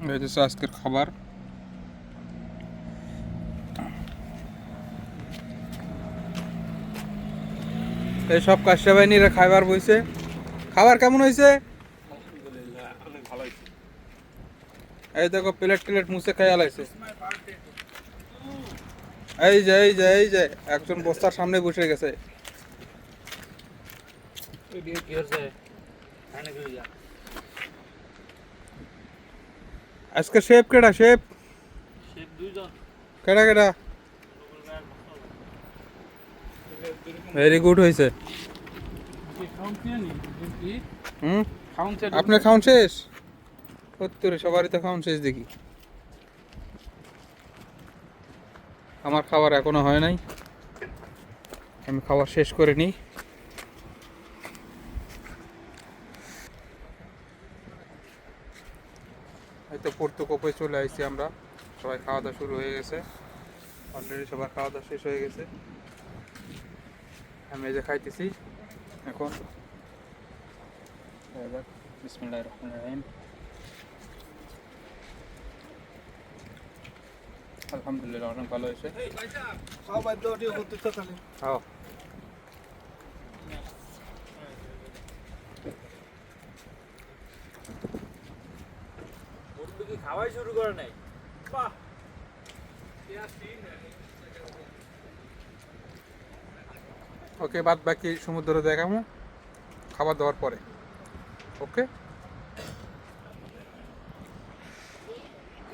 হচ্ছে আজকের খাবার এই সব কাশা বাহিনীরা খাবার বইছে। খাবার কেমন হয়েছে হয়েছে এই দেখো প্লেট প্লেট মুছে খাই আলাইছে এই যে এই যে এই যে একজন বস্তার সামনে বসে গেছে কি হচ্ছে খানে কি যা আজকে শেফ কেডা, শেফ? সে দুইজন কেডা কেডা? ভেরি গুড হয়েছে। হুম? খাউন শেষ? সত্তরে, সবারই তো খাউন শেষ দেখি। আমার খাবার এখনও হয় নাই। আমি খাবার শেষ করে নিই। হয়তো পড়তো কোপে চলে আসছি আমরা। সবাই খাওয়া দাওয়া শুরু হয়ে গেছে। অলরেডি সবার খাওয়া দাওয়া শেষ হয়ে গেছে। আমি এই যে খাইতেছি। এখন এবার রহিম। আলহামদুলিল্লাহ অনেক ভালো হয়েছে বাদ দাও দিয়ে হতে তো খালি খাও মুরগি খাওয়াই শুরু করে নাই? ওকে, বাদ বাকি সমুদ্র দেখাবো খাবার দাবার পরে। ওকে?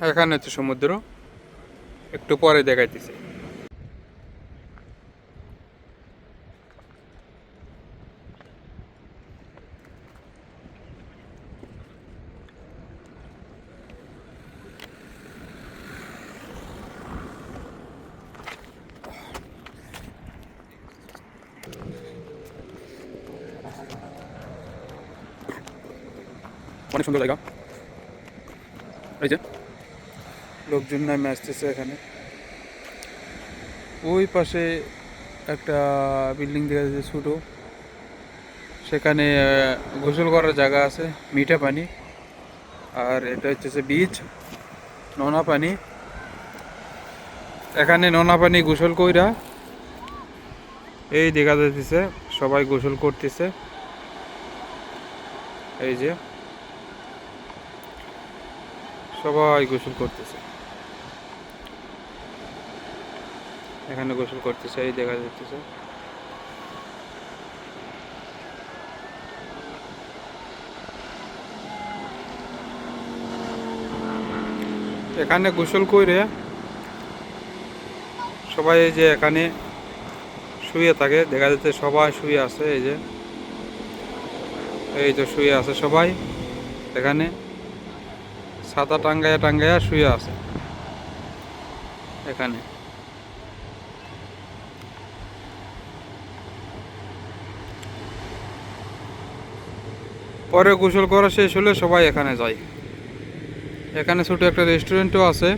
এখানে হচ্ছে সমুদ্র, একটু পরে দেখাইতেছি। সুন্দর জায়গা এই যে। লোকজন নামে আসতেছে এখানে। ওই পাশে একটা বিল্ডিং দেখা যাচ্ছে ছোটো। সেখানে গোসল করার জায়গা আছে, মিঠা পানি। আর এটা হচ্ছে বীচ, নোনা পানি। এখানে নোনা পানি গোসল কইরা এই দেখা যাচ্ছে সবাই গোসল করতেছে। এই যে। সবাই গোসল করতেছে। এখানে গোসল করতেছে, এই দেখা যাচ্ছে এখানে গোসল করে সবাই এই যে এখানে শুয়ে থাকে, দেখা যাচ্ছে সবাই শুয়ে আছে, এই যে। এই তো শুয়ে আছে সবাই এখানে। ছাতা টাঙ্গায়া টাঙ্গায়া শুয়ে আছে। এখানে। পরে গোসল করা শেষ হলে সবাই এখানে যায়। এখানে ছোট একটা রেস্টুরেন্টও আছে।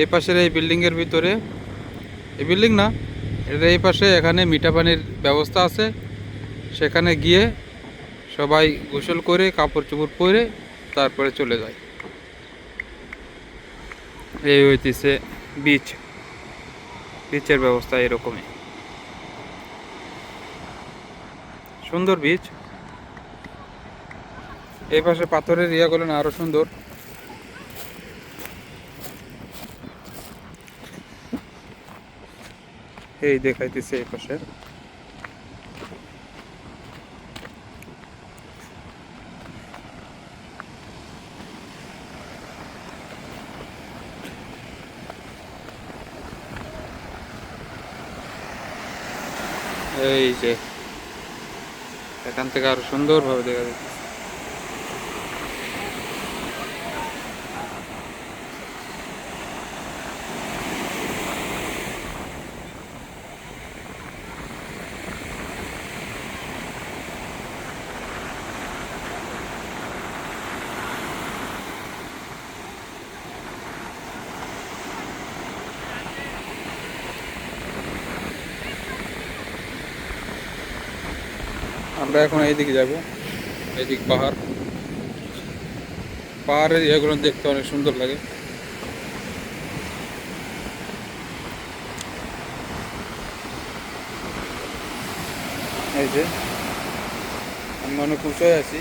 এই পাশের এই বিল্ডিংয়ের ভিতরে। এই বিল্ডিং না এটা এই পাশে এখানে মিঠা পানির ব্যবস্থা আছে। সেখানে গিয়ে সবাই গোসল করে, কাপড় চোপড় পরে তারপরে চলে যায়। এই হইতেছে বিচ বিচের ব্যবস্থা এরকমই। সুন্দর বিচ এই পাশে পাথরের ইয়েগুলো না আরও সুন্দর। এই দেখাইতেছে এই পাশে। এই যে এখান থেকে আরও সুন্দর সুন্দরভাবে দেখা যাচ্ছে। আমরা এখন এইদিকে যাব, এইদিক পাহাড়। পাহাড়ের ইয়েগুলো দেখতে অনেক সুন্দর লাগে। এই যে, আমি অনেক উঁচুয় আছি।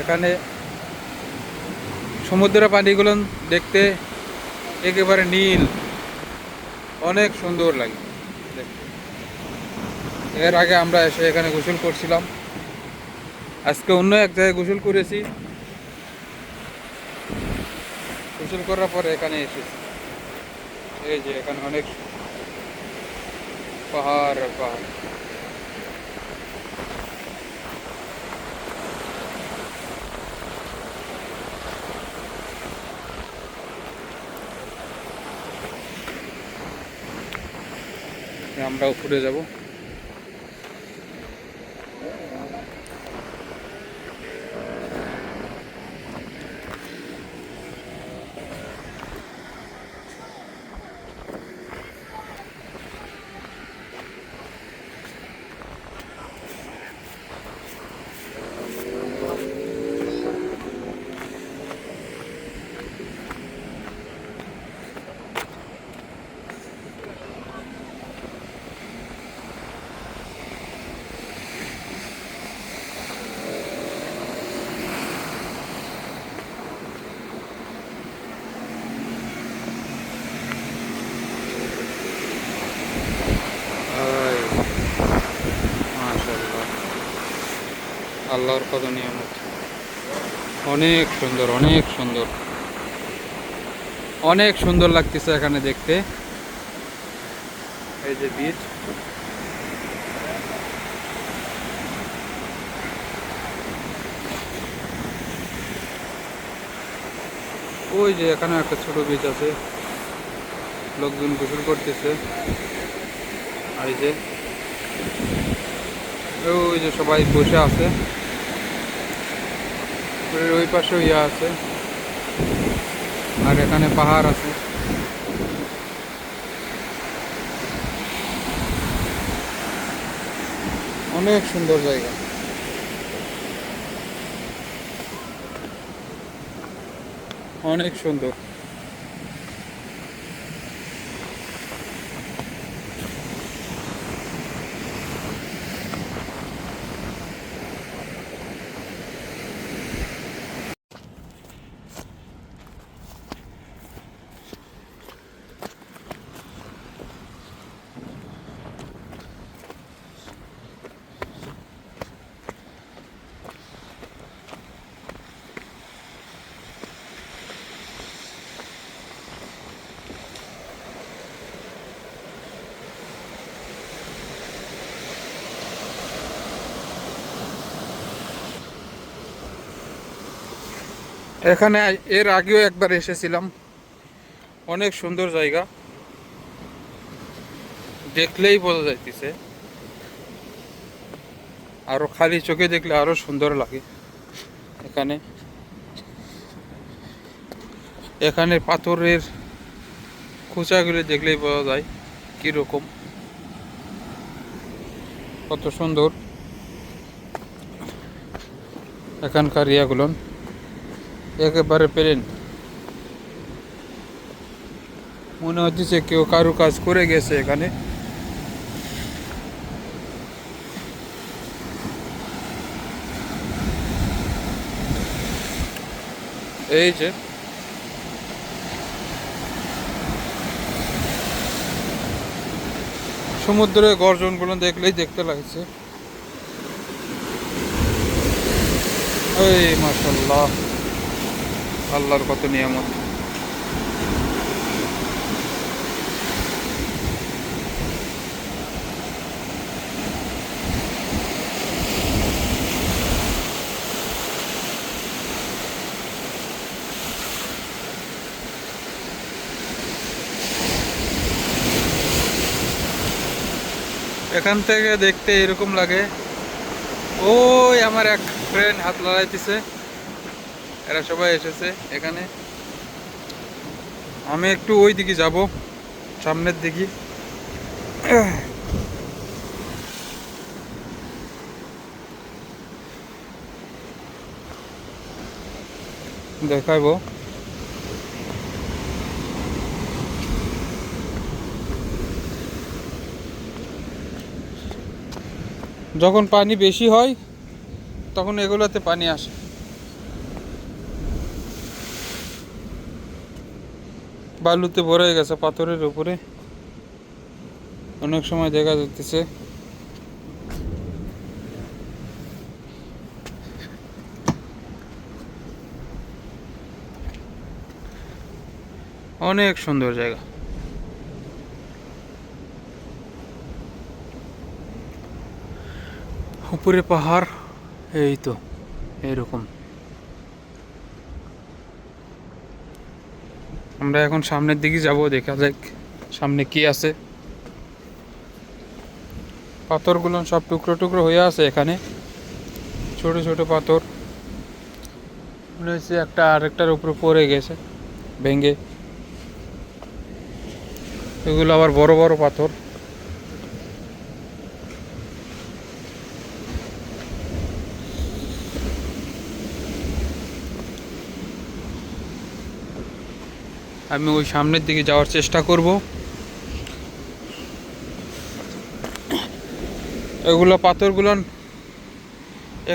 এখানে সমুদ্রের পানিগুলো দেখতে একেবারে নীল, অনেক সুন্দর লাগে। এর আগে আমরা এসে এখানে গোসল করছিলাম। আজকে অন্য এক জায়গায় গোসল করেছি। গোসল করার পরে এখানে এসেছি। এই যে এখানে অনেক পাহাড় পাহাড়। আমরা উপরে যাব। আল্লাহর কত নিয়ামত। অনেক সুন্দর অনেক সুন্দর। অনেক সুন্দর লাগতেছে এখানে দেখতে। এই যে বীজ। ওই যে এখানে একটা ছোট বীজ আছে। লোকজন গোসল করতেছে। আর এই যে, ওই যে সবাই বসে আছে। ওই ওই পাশেও ইয়া আছে। আর এখানে পাহাড় আছে। অনেক সুন্দর জায়গা। অনেক সুন্দর। এখানে এর আগেও একবার এসেছিলাম। অনেক সুন্দর জায়গা। দেখলেই বোঝা যাইতেছে। আরও খালি চোখে দেখলে আরও সুন্দর লাগে এখানে। এখানে পাথরের খোঁচাগুলি দেখলেই বোঝা যায় কীরকম। কত সুন্দর। এখানকার ইয়াগুলো একেবারে প্লেন। মনে হচ্ছে কেউ কারু কাজ করে গেছে এখানে। এই যে। সমুদ্রের গর্জনগুলো দেখলেই দেখতে লাগছে। এই মাশাল্লাহ আল্লাহর কত নিয়ামত। এখান থেকে দেখতে এরকম লাগে। ওই আমার এক ফ্রেন্ড হাত লড়াইতেছে এরা সবাই এসেছে এখানে। আমি একটু ওই দিকে যাব, সামনের দিকে। দেখাইব যখন পানি বেশি হয়, তখন এগুলোতে পানি আসে। বালুতে ভরে গেছে, পাথরের উপরে। অনেক সময় দেখা যাচ্ছে অনেক সুন্দর জায়গা। উপরে পাহাড়, এই তো, এরকম। আমরা এখন সামনের দিকে যাব, দেখা যাক সামনে কি আছে। পাথরগুলো সব টুকরো টুকরো হয়ে আছে এখানে। ছোট ছোট পাথর। মনে হচ্ছে একটা আরেকটার উপরে পড়ে গেছে, ভেঙে। এগুলো আবার বড় বড় পাথর। আমি ওই সামনের দিকে যাওয়ার চেষ্টা করব। এগুলো পাথরগুলো,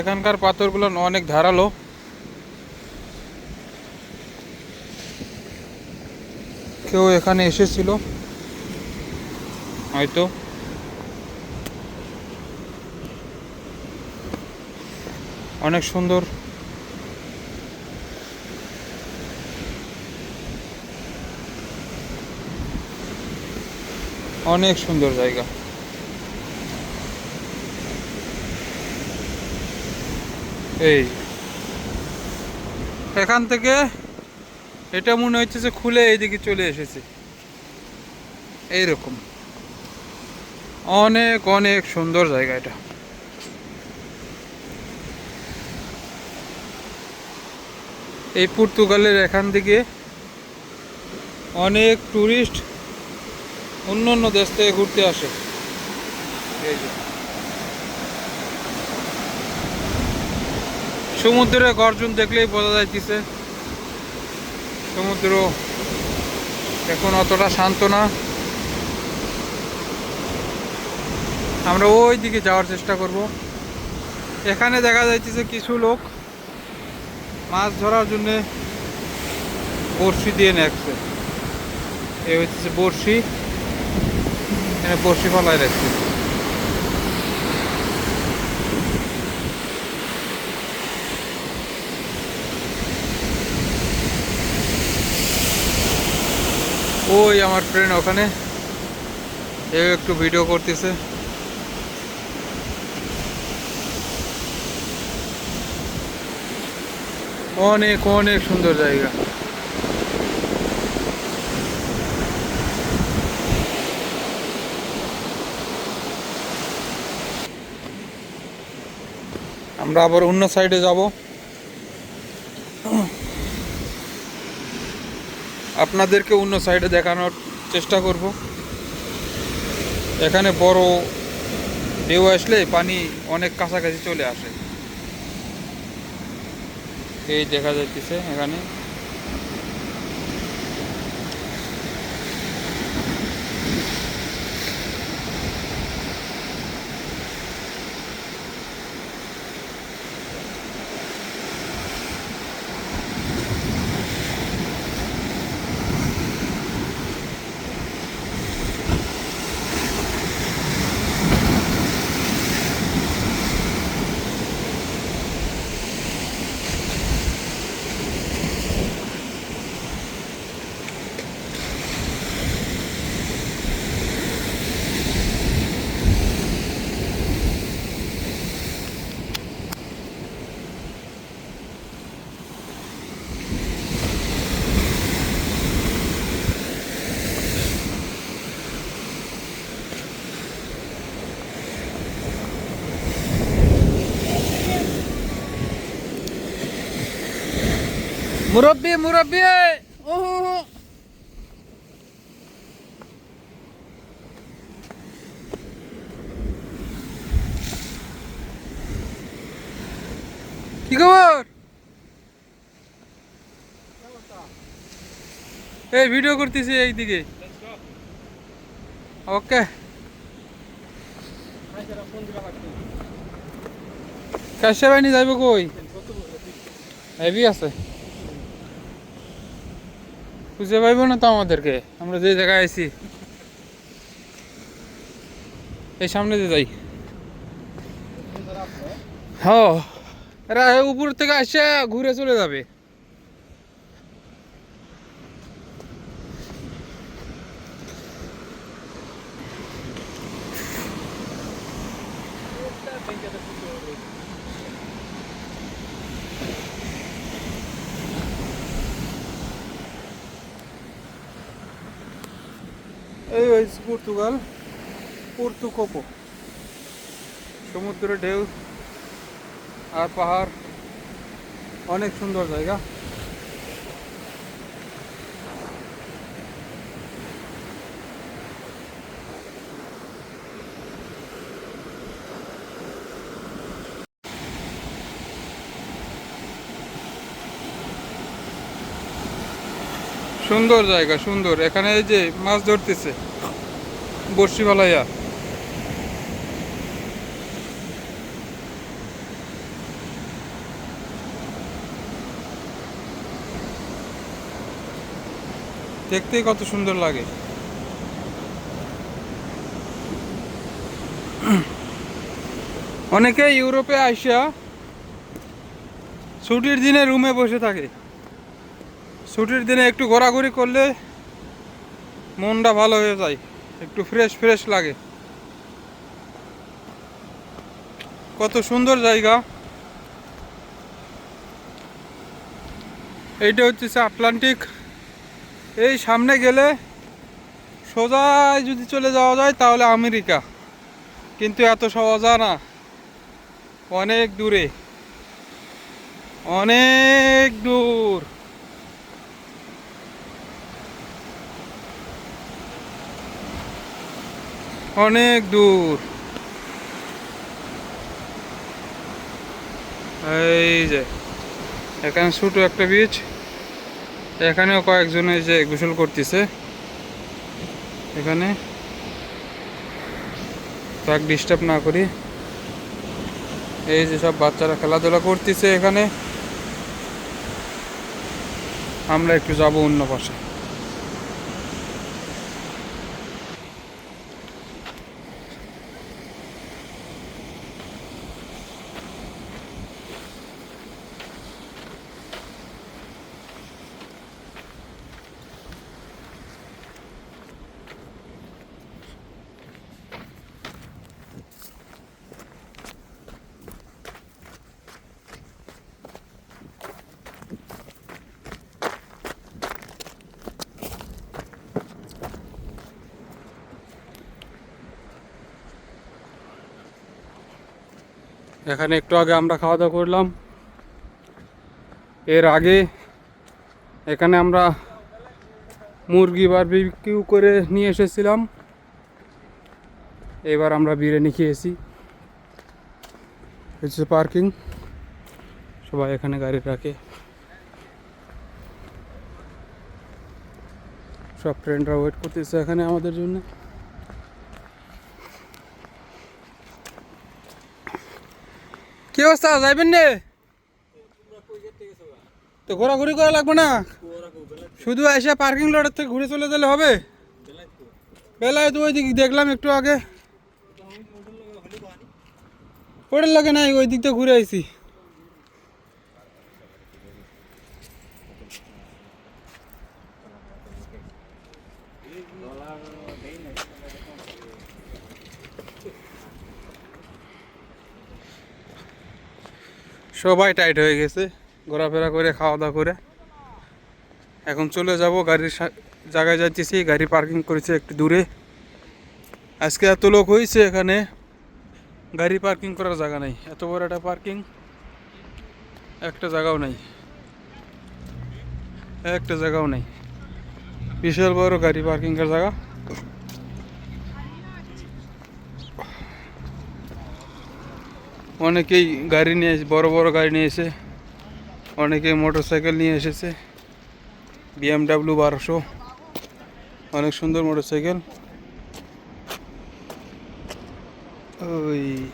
এখানকার পাথরগুলো অনেক ধারালো। কেউ এখানে এসেছিল, হয়তো। অনেক সুন্দর অনেক সুন্দর জায়গা। এই এখান থেকে এটা মনে হচ্ছে যে খুলে এইদিকে চলে এসেছে। এইরকম। অনেক অনেক সুন্দর জায়গা এটা। এই পর্তুগালের এখান থেকে অনেক টুরিস্ট অন্য অন্য দেশ থেকে ঘুরতে আসে। সমুদ্রের গর্জন দেখলেই বোঝা যাইতেছে, সমুদ্র এখন অতটা শান্ত না। আমরা ওই দিকে যাওয়ার চেষ্টা করব। এখানে দেখা যাইতেছে কিছু লোক মাছ ধরার জন্যে বড়শি দিয়ে নেকছে এ হচ্ছে বড়শি। এখানে বড়শি ফলায় রাখছে। ওই আমার ফ্রেন্ড ওখানে এ একটু ভিডিও করতেছে। অনেক অনেক সুন্দর জায়গা। আমরা আবার অন্য সাইডে যাব। আপনাদেরকে অন্য সাইডে দেখানোর চেষ্টা করব। এখানে বড় ঢেউ আসলে পানি অনেক কাছাকাছি চলে আসে। এই দেখা যাচ্ছে এখানে। মুরব্বী মুরব্বী! কি খবর? এই ভিডিও করতেছি এইদিকে। ওকে। কাশ্যা বাহিনী যাইব কই? হেভি আছে। খুঁজে পাইব না তো আমাদেরকে? আমরা যে জায়গায় আছি এই সামনে দিয়ে যাই। হ্যাঁ উপর থেকে আসে, ঘুরে চলে যাবে। এই হয়েছে পর্তুগাল পর্তুকোপো সমুদ্রের ঢেউ আর পাহাড়, অনেক সুন্দর জায়গা। সুন্দর জায়গা, সুন্দর। এখানে এই যে মাছ ধরতেছে। বর্ষি বালাইয়া দেখতেই কত সুন্দর লাগে। অনেকে ইউরোপে আইসা ছুটির দিনে রুমে বসে থাকে। ছুটির দিনে একটু ঘোরাঘুরি করলে মনটা ভালো হয়ে যায়। একটু ফ্রেশ ফ্রেশ লাগে। কত সুন্দর জায়গা। এইটা হচ্ছে আটলান্টিক। এই সামনে গেলে সোজা যদি চলে যাওয়া যায় তাহলে আমেরিকা। কিন্তু এত সহজা না। অনেক দূরে। অনেক দূর। অনেক দূর। এই যে, এখানে ছোটো একটা বিচ এখানেও কয়েকজন এই যে গোসল করতেছে। এখানে তাক ডিস্টার্ব না করি। এই যে সব বাচ্চারা খেলাধুলা করতেছে এখানে। আমরা একটু যাব অন্য পাশে। এখানে একটু আগে আমরা খাওয়া দাওয়া করলাম। এর আগে এখানে আমরা মুরগি বার বারবিকিউ করে নিয়ে এসেছিলাম। এবার আমরা বিরিয়ানি খেয়েছি। হচ্ছে পার্কিং সবাই এখানে গাড়ি রাখে। সব ফ্রেন্ডরা ওয়েট করতেছে এখানে আমাদের জন্য। অবস্থা, যাইবেন নে। তো ঘোরাঘুরি করা লাগবে না? শুধু এসে পার্কিং লটের থেকে ঘুরে চলে গেলে হবে? বেলায় তো ওই দিক দেখলাম একটু আগে। ওটার লাগে নাই ওই দিক ঘুরে আইছি। সবাই টাইট হয়ে গেছে, ঘোরাফেরা করে খাওয়া দাওয়া করে। এখন চলে যাব গাড়ির জায়গায় যাচ্ছি গাড়ি পার্কিং করেছে একটু দূরে। আজকে এত লোক হয়েছে এখানে, গাড়ি পার্কিং করার জায়গা নেই। এত বড় একটা পার্কিং একটা জায়গাও নেই। একটা জায়গাও নেই। বিশাল বড় গাড়ি পার্কিংয়ের জায়গা। অনেকেই গাড়ি নিয়ে এসে- বড় বড় গাড়ি নিয়ে এসে অনেকে মোটর সাইকেল নিয়ে এসেছে। বিএমডাব্লিউ বারোশো। অনেক সুন্দর মোটর সাইকেল ওই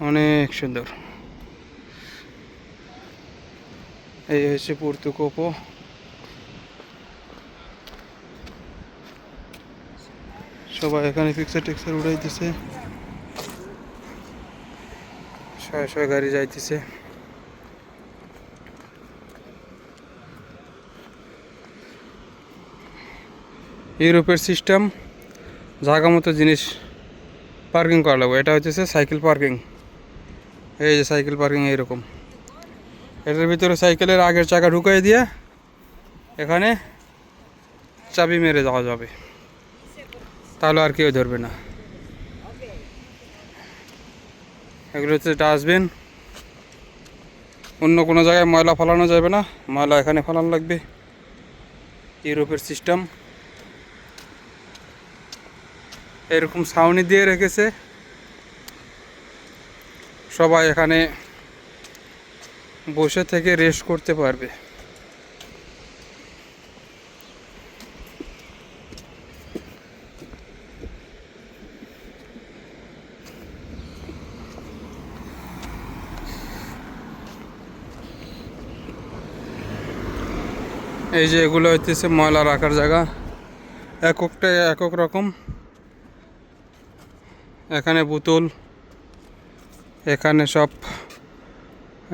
অনেক সুন্দর। এই হচ্ছে পর্তুকোপো সবাই এখানে পিকচার টিকচার উড়াইতেছে শয়ে শয়ে গাড়ি যাইতেছে। ইউরোপের সিস্টেম জায়গা মতো জিনিস পার্কিং করা লাগবে। এটা হচ্ছে সাইকেল পার্কিং এই যে সাইকেল পার্কিং এইরকম। এটার ভিতরে সাইকেলের আগের চাকা ঢুকাই দিয়ে এখানে চাবি মেরে যাওয়া যাবে। তাহলে আর কেউ ধরবে না। এগুলো হচ্ছে ডাস্টবিন। অন্য কোনো জায়গায় ময়লা ফেলানো যাবে না। ময়লা এখানে ফেলানো লাগবে। ইউরোপের সিস্টেম। এরকম ছাউনি দিয়ে রেখেছে। সবাই এখানে বসে থেকে রেস্ট করতে পারবে। এই যে এগুলো হইতেছে ময়লা রাখার জায়গা। এককটা একক রকম। এখানে বোতল, এখানে সব।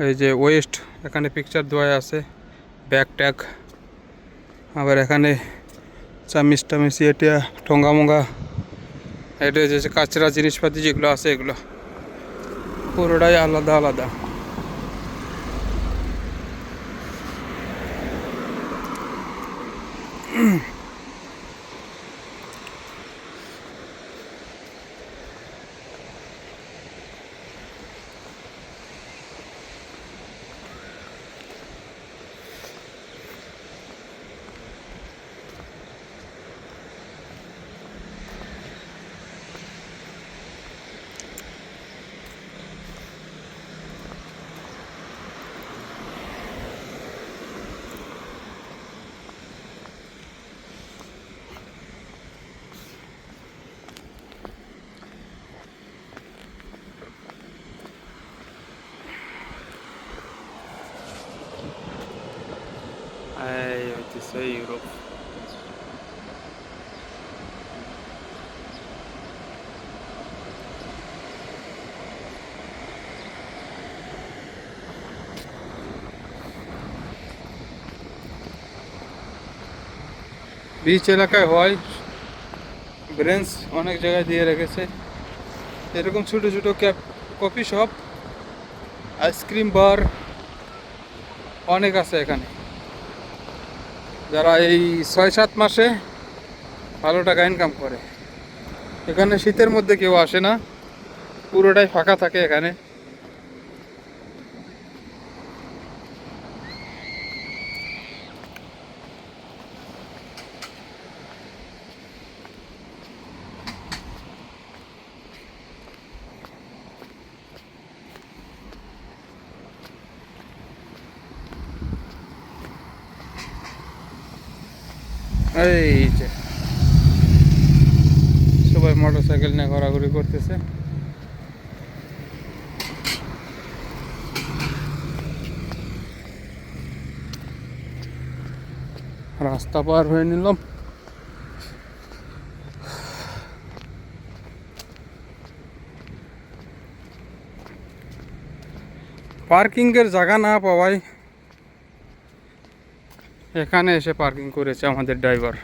এই যে ওয়েস্ট এখানে পিকচার দেওয়া আছে ব্যাগ ট্যাগ আবার এখানে চামিচ টামিচ এটা ঠোঙ্গা মোঙ্গা এটা যে কাঁচরা জিনিসপাতি যেগুলো আছে এগুলো। পুরোটাই আলাদা আলাদা এই হইতেছে ইউরোপ বিচ এলাকায় হয়, ব্রেঞ্চ অনেক জায়গায় দিয়ে রেখেছে। এরকম ছোটো ছোটো cap, coffee shop, ice cream bar, অনেক আছে এখানে। যারা এই ছয় সাত মাসে ভালো টাকা ইনকাম করে। এখানে শীতের মধ্যে কেউ আসে না, পুরোটাই ফাঁকা থাকে এখানে এই যে সবাই মোটর সাইকেল নিয়ে ঘোরাঘুরি করতেছে। রাস্তা পার হয়ে নিলাম। পার্কিংয়ের জায়গা না পাওয়ায় এখানে এসে পার্কিং করেছে আমাদের ড্রাইভার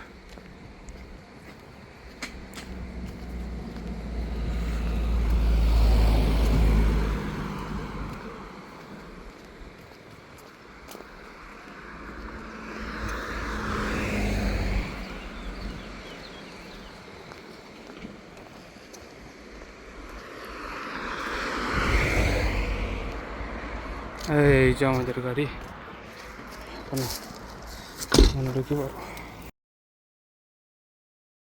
এই যে আমাদের গাড়ি এখানে মনে ঢুকি পারো